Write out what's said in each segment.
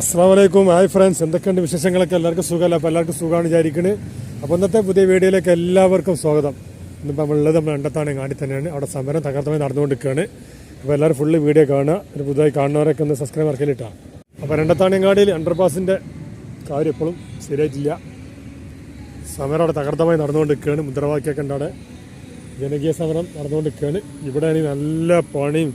അസ്സാം വലൈക്കും hi friends എന്തൊക്കെയുണ്ട് വിശേഷങ്ങളൊക്കെ? എല്ലാവർക്കും സുഖമല്ല? അപ്പോൾ എല്ലാവർക്കും സുഖമാണ് വിചാരിക്കുന്നത് അപ്പോൾ ഇന്നത്തെ പുതിയ വീഡിയോയിലേക്ക് എല്ലാവർക്കും സ്വാഗതം. ഇന്നിപ്പോൾ നമ്മളുള്ളത് നമ്മൾ രണ്ടത്താണ് കാണി തന്നെയാണ്. അവിടെ സമരം തകർത്തമായി നടന്നുകൊണ്ടിരിക്കുകയാണ്. അപ്പോൾ എല്ലാവരും ഫുള്ള് വീഡിയോ കാണുക. ഒരു പുതുതായി കാണുന്നവരൊക്കെ ഒന്ന് സബ്സ്ക്രൈബ് ആക്കിയിട്ടാണ് അപ്പോൾ രണ്ടത്താണ് അങ്ങാടിയിൽ അണ്ടർപാസിന്റെ കാര്യം എപ്പോഴും ശരിയായിട്ടില്ല. സമരം അവിടെ തകർത്തമായി നടന്നുകൊണ്ടിരിക്കുകയാണ്. മുദ്രാവാക്യമൊക്കെ ഉണ്ട് അവിടെ. ജനകീയ സമരം നടന്നുകൊണ്ടിരിക്കുകയാണ്. ഇവിടെയാണെങ്കിൽ നല്ല പണിയും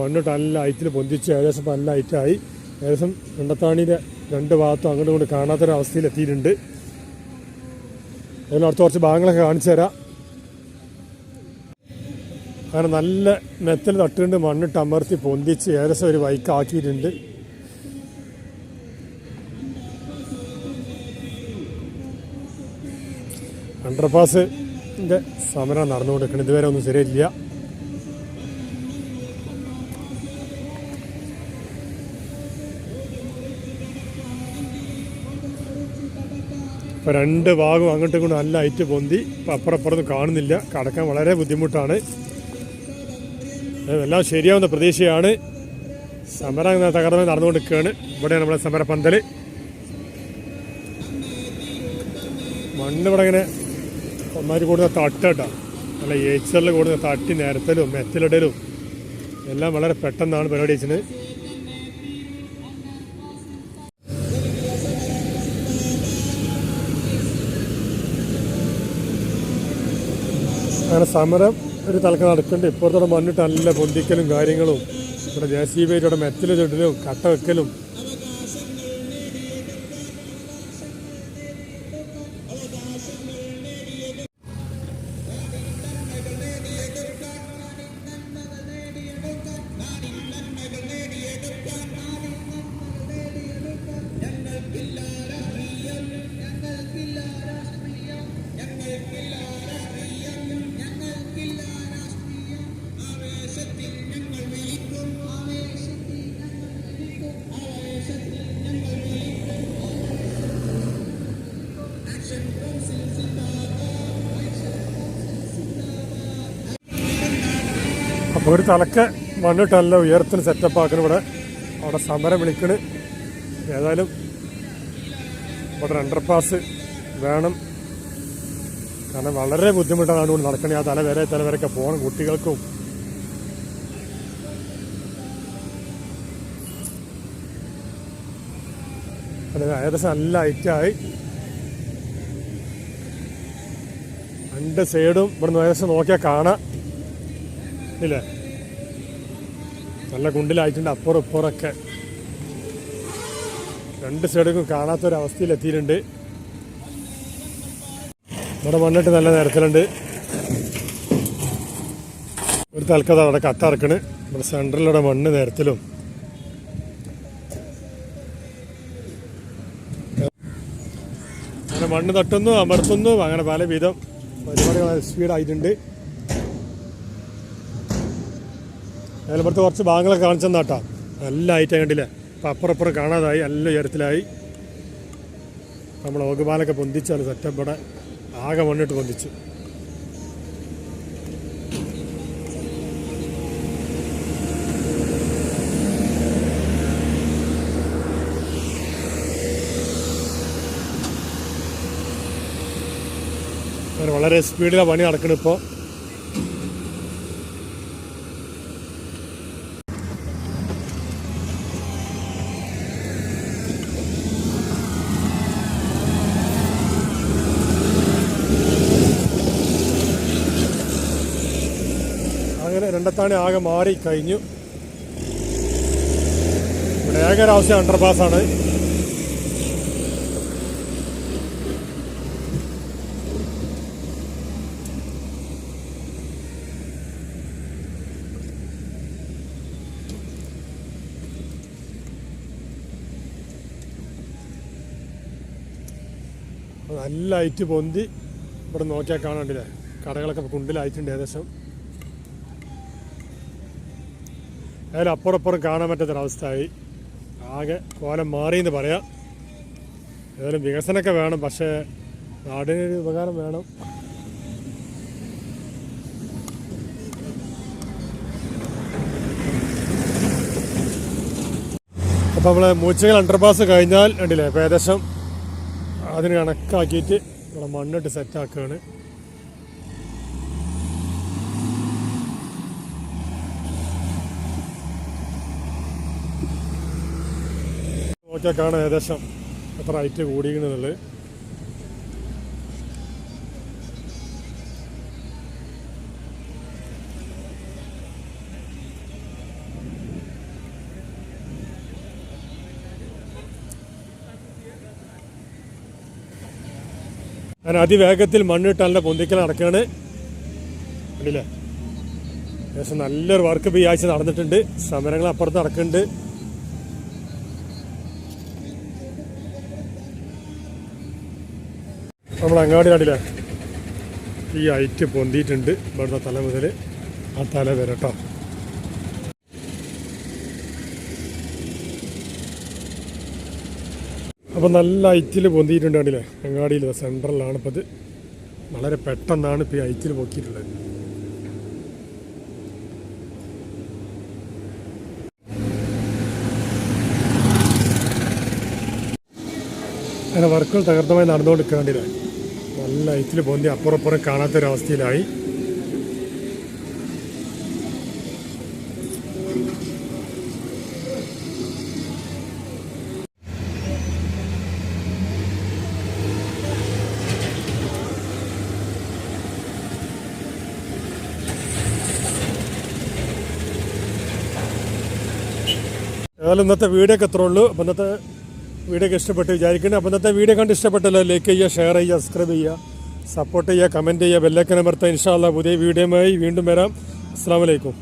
മണ്ണിട്ട് നല്ല ഐറ്റിൽ പൊന്തിച്ച് ഏകദേശം നല്ല ഹൈറ്റായി ഏകദേശം രണ്ടത്താണിയുടെ രണ്ട് ഭാഗത്തും അങ്ങോട്ടും ഇങ്ങോട്ട് കാണാത്തൊരവസ്ഥയിലെത്തിയിട്ടുണ്ട്. അടുത്ത കുറച്ച് ഭാഗങ്ങളൊക്കെ കാണിച്ചു തരാം. അങ്ങനെ നല്ല മെത്തൽ തട്ടുകൊണ്ട് മണ്ണിട്ട് അമർത്തി പൊന്തിച്ച് ഏകദേശം ഒരു വൈക്കാക്കിയിട്ടുണ്ട് അണ്ടർപാസിന്റെ സമരം നടന്നുകൊണ്ടിരിക്കണം ഇതുവരെ ഒന്നും ശരിയില്ല ഇപ്പം രണ്ട് ഭാഗവും അങ്ങോട്ടും ഇങ്ങോട്ടും നല്ല ഹൈറ്റ് പൊന്തി അപ്പുറപ്പുറത്ത് കാണുന്നില്ല. കടക്കാൻ വളരെ ബുദ്ധിമുട്ടാണ്. എല്ലാം ശരിയാവുന്ന പ്രതീക്ഷയാണ്. സമരം തകർന്ന് നടന്നുകൊണ്ടിരിക്കുകയാണ്. ഇവിടെയാണ് നമ്മുടെ സമരപ്പന്തൽ മണ്ണ് ഇവിടെ ഇങ്ങനെ ഒന്നാമത് കൂടുന്ന തട്ടട്ടാ നല്ല ഏച്ചറിൽ കൂടുന്ന തട്ടി നിരത്തലും മെത്തലിടലും എല്ലാം വളരെ പെട്ടെന്നാണ് പരിപാടി വെച്ചത്. അങ്ങനെ സമരം ഒരു തലക്ക് നടക്കുന്നുണ്ട്. ഇപ്പുറത്തോടെ മണ്ണിട്ട് നല്ല പൊന്തിക്കലും കാര്യങ്ങളും ഇവിടെ ജെ സി ബി ഇവിടെ മെറ്റൽ കട്ട വെക്കലും അപ്പോൾ ഒരു തലക്ക് മണ്ണിട്ടല്ല ഉയരത്തിന് സെറ്റപ്പ് ആക്കണം ഇവിടെ. അവിടെ സമരം വിളിക്കണ്. ഏതായാലും ഇവിടെ അണ്ടർ പാസ് വേണം. കാരണം വളരെ ബുദ്ധിമുട്ടാണ് അതുകൊണ്ട് നടക്കണേ. ആ തല വരെ പോകണം കുട്ടികൾക്കും. അതായത് ഏകദേശം നല്ല ഹൈറ്റായി രണ്ട് സൈഡും ഇവിടുന്ന് ഏകദേശം നോക്കിയാൽ കാണാം. ഇല്ലേ? നല്ല കുണ്ടിലായിട്ടുണ്ട് അപ്പുറം ഇപ്പുറമൊക്കെ രണ്ട് സൈഡും കാണാത്തൊരവസ്ഥയിലെത്തിയിട്ടുണ്ട്. ഇവിടെ മണ്ണിട്ട് നല്ല നിരത്തിലുണ്ട്. ഒരു തൽക്കഥ അവിടെ കട്ടറക്കണ് ഇവിടെ സെൻട്രലിലൂടെ മണ്ണ് നിരത്തിലും. അങ്ങനെ മണ്ണ് തട്ടുന്നു അമർത്തുന്നു അങ്ങനെ പല വിധം പരിപാടികൾ സ്പീഡായിട്ടുണ്ട്. അതിലപ്പുറത്ത് കുറച്ച് ഭാഗങ്ങളൊക്കെ കാണിച്ചു തന്നാട്ടാ നല്ല ഐറ്റം കണ്ടില്ലേ? അപ്പം അപ്പുറപ്പുറം കാണാതായി നല്ല ഉയരത്തിലായി. നമ്മൾ ഓകുപാലൊക്കെ പൊന്തിച്ചാൽ സെറ്റപ്പ് ഇവിടെ ആകെ മണ്ണിട്ട് പൊന്തിച്ചു അങ്ങനെ വളരെ സ്പീഡിലാണ് പണി നടക്കണം ഇപ്പോൾ അങ്ങനെ രണ്ടത്താണി ആകെ മാറി കഴിഞ്ഞു. ഇവിടെ ഏകൊരാവശ്യം അണ്ടർപാസ് ആണ്. നല്ല ലൈറ്റ് പൊന്തി ഇവിടെ നോക്കിയാൽ കാണാണ്ടില്ലേ കടകളൊക്കെ കുണ്ടിലായിട്ടുണ്ട് ഏകദേശം. അതിൽ അപ്പുറം അപ്പുറം കാണാൻ പറ്റാത്തൊരവസ്ഥയായി ആകെ കോലം മാറിയെന്ന് പറയാം. ഏതായാലും വികസനമൊക്കെ വേണം പക്ഷേ നാടിനൊരു ഉപകാരം വേണം. അപ്പോൾ നമ്മളെ മൂച്ചകൾ അണ്ടർപാസ് കഴിഞ്ഞാൽ ഉണ്ടല്ലേ അപ്പോൾ ഏകദേശം അതിന് കണക്കാക്കിയിട്ട് നമ്മളെ മണ്ണിട്ട് സെറ്റാക്കുകയാണ് നോക്കിയാൽ കാണാം ഏകദേശം എത്ര ഹൈറ്റ് കൂടിയിരുന്നുള്ളത് ഞാൻ അതിവേഗത്തിൽ മണ്ണിട്ടല്ല പൊന്തിക്കൽ നടക്കുകയാണ്. കണ്ടില്ലേ? ഏകദേശം നല്ലൊരു വർക്ക് ഈ ആഴ്ച നടന്നിട്ടുണ്ട്. സമരങ്ങൾ അപ്പുറത്ത് നടക്കുന്നുണ്ട്. നമ്മൾ അങ്ങാടി കണ്ടില്ലേ? ഈ ഐറ്റ് പൊന്തിയിട്ടുണ്ട്. ഇവിടുത്തെ തല മുതൽ ആ തല വരെ അപ്പോൾ നല്ല ഐറ്റിൽ പൊന്തിയിട്ടുണ്ട് കണ്ടില്ലേ? അങ്ങാടിയിൽ സെൻട്രലാണ് ഇപ്പോൾ ഇത് വളരെ പെട്ടെന്നാണ് ഇപ്പോൾ ഈ ഐറ്റിൽ പൊക്കിയിട്ടുള്ളത്. അങ്ങനെ വർക്കുകൾ തകർത്തമായി നടന്നുകൊണ്ട് കണ്ടില്ലേ? നല്ല ഐറ്റിൽ പൊന്തി അപ്പുറപ്പുറം അപ്പുറം കാണാത്തൊരവസ്ഥയിലായി. ഏതായാലും ഇന്നത്തെ വീഡിയോ ഒക്കെ എത്ര ഉള്ളൂ. അപ്പം ഇന്നത്തെ വീഡിയോ ഒക്കെ ഇഷ്ടപ്പെട്ട് വിചാരിക്കുന്നത് അപ്പം ഇന്നത്തെ വീഡിയോ കണ്ട് ഇഷ്ടപ്പെട്ടല്ലോ ലൈക്ക് ചെയ്യുക ഷെയർ ചെയ്യുക സബ്സ്ക്രൈബ് ചെയ്യുക സപ്പോർട്ട് ചെയ്യുക കമന്റ് ചെയ്യുക ബെല്ലൈക്കനെ അമർത്തുക. ഇൻഷാല്ല പുതിയ വീഡിയോയുമായി വീണ്ടും വരാം. അസ്സാം വലൈക്കും